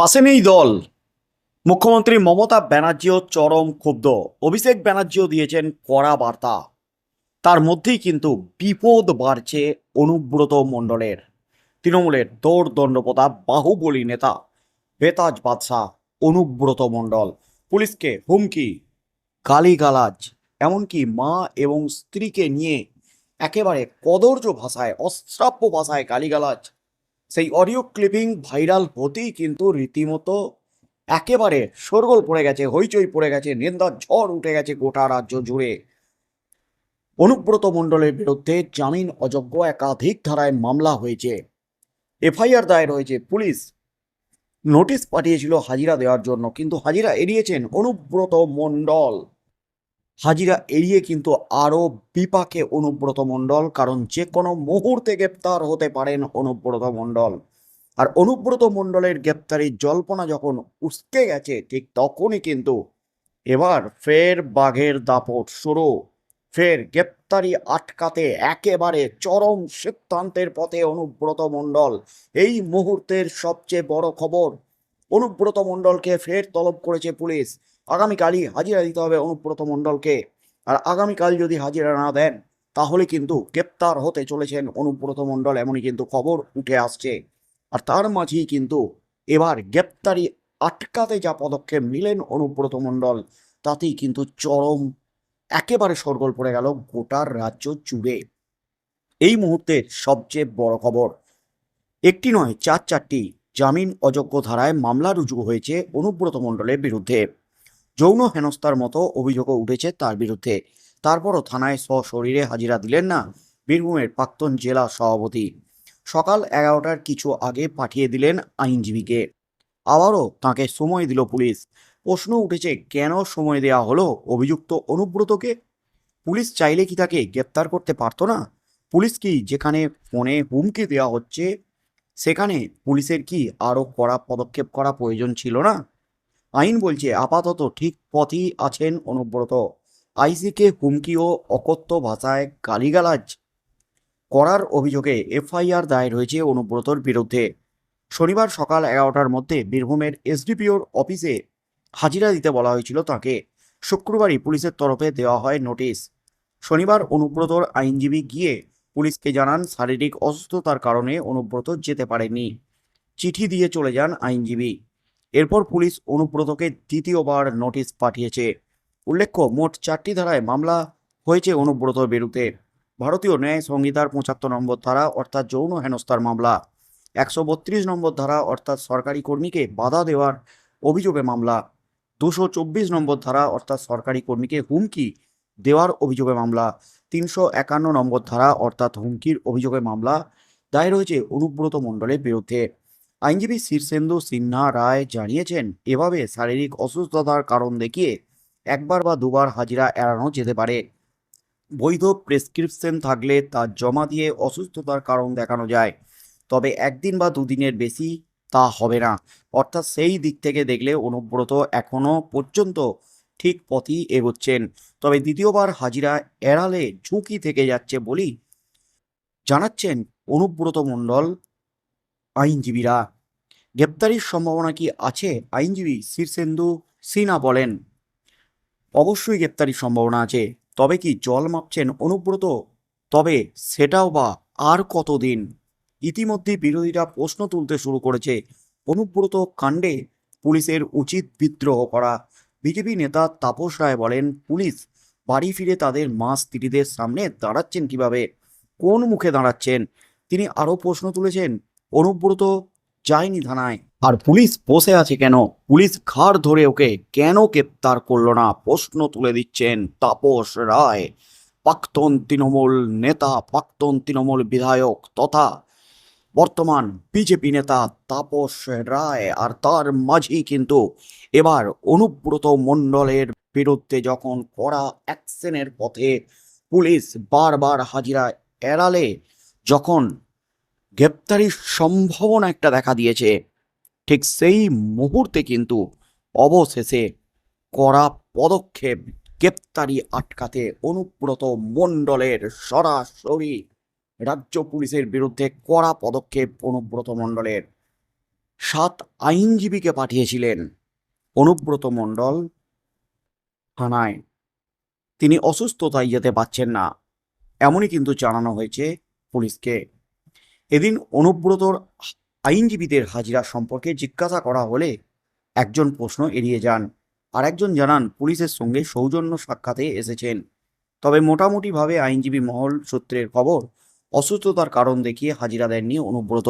পাশে নেই দল। মুখ্যমন্ত্রী মমতা ব্যানার্জিও চরম ক্ষুব্ধ। অভিষেক ব্যানার্জিও দিয়েছেন কড়া বার্তা। তার মধ্যেই কিন্তু বিপদ বাড়ছে অনুব্রত মণ্ডলের। তৃণমূলের দৌড় দণ্ডপ্রতাপ বাহুবলী নেতা বেতাজ বাদশাহ, অনুব্রত মণ্ডল। পুলিশকে হুমকি, গালিগালাজ, এমনকি মা এবং স্ত্রীকে নিয়ে একেবারে কদর্য ভাষায়, অশ্রাব্য ভাষায় গালিগালাজ সেই অডিও ক্লিপিং ভাইরাল হতেই কিন্তু রীতিমতো একেবারে শোরগোল পড়ে গেছে, হইচই পড়ে গেছে নিন্দার ঝড় উঠে গেছে গোটা রাজ্য জুড়ে। অনুব্রত মণ্ডলের বিরুদ্ধে জামিন অযোগ্য একাধিক ধারায় মামলা হয়েছে। এফআইআর দায়ের হয়েছে, পুলিশ নোটিশ পাঠিয়েছিল হাজিরা দেওয়ার জন্য, কিন্তু হাজিরা এড়িয়েছেন অনুব্রত মণ্ডল। হাজিরা এড়িয়ে কিন্তু আরও বিপাকে অনুব্রত মণ্ডল, কারণ যে কোনো মুহূর্তে গ্রেপ্তার হতে পারেন অনুব্রত মণ্ডল। আর অনুব্রত মণ্ডলের গ্রেপ্তারির জল্পনা যখন উস্কে গেছে, ঠিক তখনই কিন্তু এবার ফের বাঘের দাপট শুরু। ফের গ্রেপ্তারি আটকাতে একেবারে চরম সিদ্ধান্তের পথে অনুব্রত মণ্ডল। এই মুহূর্তের সবচেয়ে বড় খবর, অনুব্রত মণ্ডলকে ফের তলব করেছে পুলিশ। আগামীকালই হাজিরা দিতে হবে অনুব্রত মণ্ডলকে। আর আগামীকাল যদি হাজিরা না দেন, তাহলে কিন্তু গ্রেপ্তার হতে চলেছেন অনুব্রত মণ্ডল, এমনই কিন্তু খবর উঠে আসছে। আর তার মাঝেই কিন্তু এবার গ্রেপ্তারি আটকাতে যা পদক্ষেপ নিলেন অনুব্রত মণ্ডল, তাতেই কিন্তু চরম, একেবারে সরগোল পড়ে গেল গোটার রাজ্য জুড়ে। এই মুহূর্তের সবচেয়ে বড় খবর, একটি নয়, চার চারটি জামিন অযোগ্য ধারায় মামলা রুজু হয়েছে অনুব্রত মণ্ডলের বিরুদ্ধে। যৌন হেনস্থার মতো অভিযোগও উঠেছে তার বিরুদ্ধে। তারপরও থানায় সশরীরে হাজিরা দিলেন না বীরভূমের প্রাক্তন জেলা সভাপতি। সকাল এগারোটার কিছু আগে পাঠিয়ে দিলেন আইনজীবীকে। আবারও তাকে সময় দিল পুলিশ। প্রশ্ন উঠেছে, কেন সময় দেওয়া হলো? অভিযুক্ত অনুব্রতকে? পুলিশ চাইলে কি তাকে গ্রেপ্তার করতে পারতো না? পুলিশ কি যেখানে ফোনে হুমকি দেওয়া হচ্ছে, সেখানে পুলিশের কি আরও কড়া পদক্ষেপ করা প্রয়োজন ছিল না? আইন বলছে আপাতত ঠিক পথেই আছেন অনুব্রত। আইসিকে হুমকি ও অকথ্য ভাষায় গালিগালাজ করার অভিযোগে এফআইআর দায়ের হয়েছে অনুব্রতর বিরুদ্ধে। শনিবার সকাল এগারোটার মধ্যে বীরভূমের এসডিপিওর অফিসে হাজিরা দিতে বলা হয়েছিল তাকে। শুক্রবারই পুলিশের তরফে দেওয়া হয় নোটিশ। শনিবার অনুব্রতর আইনজীবী গিয়ে পুলিশকে জানান শারীরিক অসুস্থতার কারণে অনুব্রত যেতে পারেনি চিঠি দিয়ে চলে যান আইনজীবী। এরপর পুলিশ অনুব্রতকে দ্বিতীয়বার নোটিশ পাঠিয়েছে। উল্লেখ্য, মোট চারটি ধারায় মামলা হয়েছে অনুব্রতর বিরুদ্ধে। ভারতীয় ন্যায় সংহিতার পঁচাত্তর নম্বর ধারা অর্থাৎ যৌন হেনস্থার মামলা, একশো বত্রিশ নম্বর ধারা অর্থাৎ সরকারি কর্মীকে বাধা দেওয়ার অভিযোগে মামলা, দুশো চব্বিশ নম্বর ধারা অর্থাৎ সরকারি কর্মীকে হুমকি দেওয়ার অভিযোগে মামলা, তিনশো একান্ন নম্বর ধারা অর্থাৎ হুমকির অভিযোগে মামলা। দায়ের হয়েছে অনুব্রত মণ্ডলের বিরুদ্ধে। আইনজীবী শীর্ষেন্দু সিনহা রায় জানিয়েছেন, এভাবে শারীরিক অসুস্থতার কারণ দেখিয়ে একবার বা দুবার হাজিরা এড়ানো যেতে পারে। বৈধ প্রেসক্রিপশন থাকলে তা জমা দিয়ে অসুস্থতার কারণ দেখানো যায়। তবে একদিন বা দুদিনের বেশি তা হবে না। অর্থাৎ সেই দিক থেকে দেখলে অনুব্রত এখনও পর্যন্ত ঠিক পথই এগোচ্ছেন। তবে দ্বিতীয়বার হাজিরা এড়ালে ঝুঁকি থেকে যাচ্ছে বলেই জানাচ্ছেন অনুব্রত মণ্ডল। আইনজীবীরা। গ্রেপ্তারির সম্ভাবনা কি আছে? আইনজীবী শীর্ষেন্দু সিনহা বলেন, অবশ্যই গ্রেপ্তারির সম্ভাবনা আছে। তবে কি জল মাপছেন অনুব্রত? তবে সেটাও বা আর কতদিন? ইতিমধ্যে বিরোধীরা প্রশ্ন তুলতে শুরু করেছে। অনুব্রত কাণ্ডে পুলিশের উচিত বিদ্রোহ করা। বিজেপি নেতা তাপস রায় বলেন, পুলিশ বাড়ি ফিরে তাদের মা স্ত্রীদের সামনে দাঁড়াচ্ছেন কীভাবে? কোন মুখে দাঁড়াচ্ছেন? তিনি আরও প্রশ্ন তুলেছেন অনুব্রত যায়নি থানায়। আর পুলিশ বসে আছে কেন? পুলিশ ঘাড় ধরে ওকে কেন গ্রেপ্তার করল না? প্রশ্ন তুলে দিচ্ছেন তাপস রায়। প্রাক্তন তৃণমূল নেতা, প্রাক্তন তৃণমূল বিধায়ক তথা বর্তমান বিজেপি নেতা তাপস রায়। আর তার মাঝেই কিন্তু এবার অনুব্রত মণ্ডলের বিরুদ্ধে যখন কড়া অ্যাকশনের পথে পুলিশ বারবার হাজিরা এড়ালে, যখন গ্রেপ্তারির সম্ভাবনা একটা দেখা দিয়েছে। ঠিক সেই মুহূর্তে কিন্তু অবশেষে কড়া পদক্ষেপ গ্রেপ্তারি আটকাতে অনুব্রত মণ্ডলের সরাসরি রাজ্য পুলিশের বিরুদ্ধে কড়া পদক্ষেপ অনুব্রত মণ্ডলের। সাত আইনজীবীকে পাঠিয়েছিলেন অনুব্রত মণ্ডল থানায়। তিনি অসুস্থ তাই যেতে পারছেন না, এমনই কিন্তু জানানো হয়েছে পুলিশকে। এদিন অনুব্রতর আইনজীবীদের হাজিরা সম্পর্কে জিজ্ঞাসা করা হলে একজন প্রশ্ন এড়িয়ে যান। আর একজন জানান, পুলিশের সঙ্গে সৌজন্য সাক্ষাতে এসেছেন। তবে মোটামুটিভাবে আইনজীবী মহল সূত্রের খবর, অসুস্থতার কারণ দেখিয়ে হাজিরা দেননি অনুব্রত।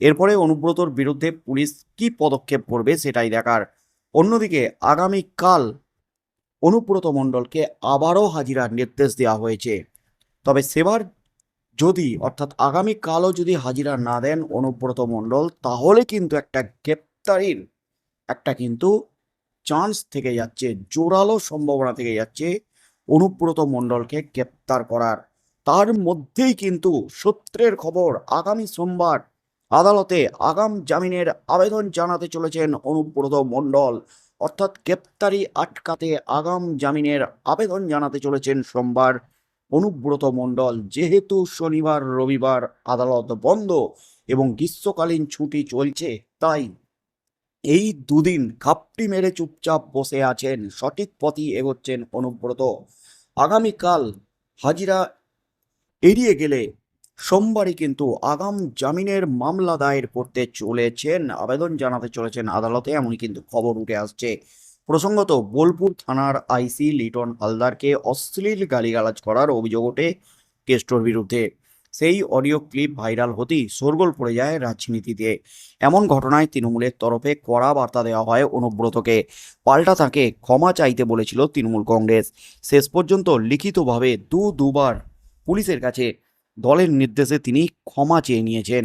এরপরে অনুব্রতর বিরুদ্ধে পুলিশ কি পদক্ষেপ করবে সেটাই দেখার। অন্যদিকে আগামীকাল অনুব্রত মণ্ডলকে আবারও হাজিরার নির্দেশ দেওয়া হয়েছে। তবে সেবার যদি, অর্থাৎ আগামীকালও যদি হাজিরা না দেন অনুব্রত মণ্ডল, তাহলে কিন্তু একটা গ্রেপ্তারির একটা কিন্তু চান্স থেকে যাচ্ছে, জোরালো সম্ভাবনা থেকে যাচ্ছে অনুব্রত মণ্ডলকে গ্রেপ্তার করার। তার মধ্যেই কিন্তু সূত্রের খবর, আগামী সোমবার আদালতে আগাম জামিনের আবেদন জানাতে চলেছেন অনুব্রত মণ্ডল। অর্থাৎ গ্রেপ্তারি আটকাতে আগাম জামিনের আবেদন জানাতে চলেছেন সোমবার অনুব্রত মণ্ডল, যেহেতু শনিবার, রবিবার আদালত বন্ধ এবং গ্রীষ্মকালীন ছুটি চলছে, তাই এই দুদিন খাপটি মেরে চুপচাপ বসে আছেন সঠিক পথই এগোচ্ছেন অনুব্রত। আগামীকাল হাজিরা এড়িয়ে গেলে সোমবারই কিন্তু আগাম জামিনের মামলা দায়ের করতে চলেছেন, আবেদন জানাতে চলেছেন আদালতে, এমনই কিন্তু খবর উঠে আসছে। প্রসঙ্গত, বোলপুর থানার আইসি লিটন হালদারকে অশ্লীল গালিগালাজ করার অভিযোগ ওঠে কেষ্টর বিরুদ্ধে। সেই অডিও ক্লিপ ভাইরাল হতেই শোরগোল পড়ে যায় রাজনীতিতে। এমন ঘটনায় তৃণমূলের তরফে কড়া বার্তা দেওয়া হয় অনুব্রতকে। পাল্টা তাকে ক্ষমা চাইতে বলেছিল তৃণমূল কংগ্রেস। শেষ পর্যন্ত লিখিতভাবে দু দুবার পুলিশের কাছে দলের নির্দেশে তিনি ক্ষমা চেয়ে নিয়েছেন।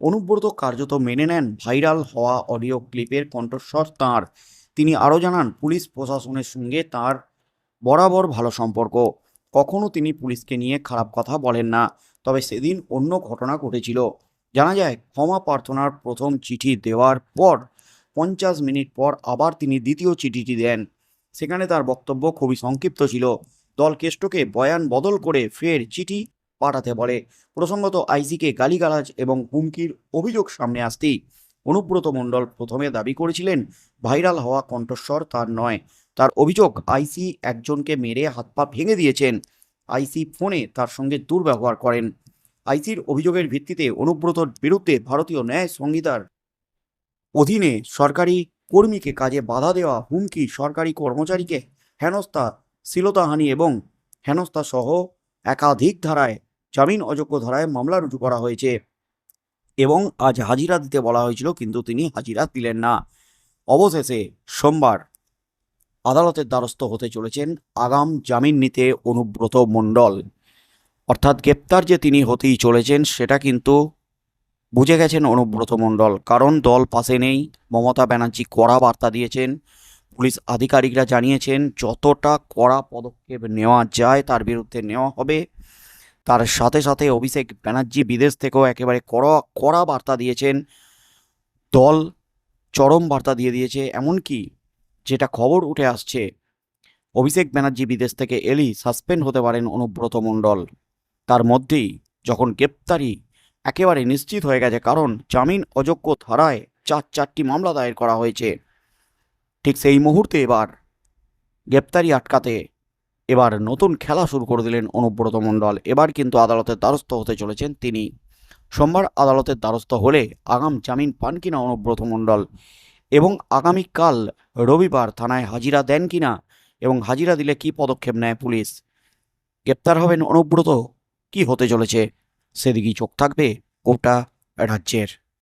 অনুব্রত কার্যত মেনে নেন ভাইরাল হওয়া অডিও ক্লিপের কণ্ঠস্বর তাঁর। তিনি আরও জানান, পুলিশ প্রশাসনের সঙ্গে তার বরাবর ভালো সম্পর্ক। কখনও তিনি পুলিশকে নিয়ে খারাপ কথা বলেন না, তবে সেদিন অন্য ঘটনা ঘটেছিল। জানা যায়, ক্ষমা প্রার্থনার প্রথম চিঠি দেওয়ার পর পঞ্চাশ মিনিট পর আবার তিনি দ্বিতীয় চিঠিটি দেন। সেখানে তার বক্তব্য খুবই সংক্ষিপ্ত ছিল। দল কেষ্টকে বয়ান বদল করে ফের চিঠি পাঠাতে বলে। প্রসঙ্গত আইসিকে গালিগালাজ এবং হুমকির অভিযোগ সামনে আসতেই অনুব্রত মণ্ডল প্রথমে দাবি করেছিলেন, ভাইরাল হওয়া কণ্ঠস্বর তার নয়। তার অভিযোগ, আইসি একজনকে মেরে হাত পা ভেঙে দিয়েছেন। আইসি ফোনে তার সঙ্গে দুর্ব্যবহার করেন। আইসির অভিযোগের ভিত্তিতে অনুব্রতর বিরুদ্ধে ভারতীয় ন্যায় সংহিতার অধীনে সরকারি কর্মীকে কাজে বাধা দেওয়া হুমকি সরকারি কর্মচারীকে হেনস্থা শ্লীলতাহানি এবং হেনস্থা সহ একাধিক ধারায়, জামিন অযোগ্য ধারায় মামলা রুজু করা হয়েছে। এবং আজ হাজিরা দিতে বলা হয়েছিল, কিন্তু তিনি হাজিরা দিলেন না। অবশেষে সোমবার আদালতের দ্বারস্থ হতে চলেছেন আগাম জামিন নিতে অনুব্রত মণ্ডল। অর্থাৎ গ্রেপ্তার যে তিনি হতেই চলেছেন, সেটা কিন্তু বুঝে গেছেন অনুব্রত মণ্ডল, কারণ দল পাশে নেই। মমতা ব্যানার্জি কড়া বার্তা দিয়েছেন, পুলিশ আধিকারিকরা জানিয়েছেন, যতটা কড়া পদক্ষেপ নেওয়া যায় তার বিরুদ্ধে নেওয়া হবে। তার সাথে সাথে অভিষেক ব্যানার্জি বিদেশ থেকেও একেবারে কড়া কড়া বার্তা দিয়েছেন। দল চরম বার্তা দিয়ে দিয়েছে, এমনকি যেটা খবর উঠে আসছে, অভিষেক ব্যানার্জি বিদেশ থেকে এলি সাসপেন্ড হতে পারেন অনুব্রত মণ্ডল। তার মধ্যেই যখন গ্রেপ্তারি একেবারে নিশ্চিত হয়ে গেছে, কারণ জামিন অযোগ্য ধারায় চার, চারটি মামলা দায়ের করা হয়েছে। ঠিক সেই মুহূর্তে এবার গ্রেপ্তারি আটকাতে এবার নতুন খেলা শুরু করে দিলেন অনুব্রত মণ্ডল। এবার কিন্তু আদালতের দ্বারস্থ হতে চলেছেন তিনি। সোমবার আদালতের দ্বারস্থ হলে আগাম জামিন পান কিনা অনুব্রত মণ্ডল এবং আগামীকাল রবিবার থানায় হাজিরা দেন কিনা এবং হাজিরা দিলে কি পদক্ষেপ নেয় পুলিশ? গ্রেপ্তার হবেন অনুব্রত। কি হতে চলেছে? সেদিকেই চোখ থাকবে গোটা রাজ্যের।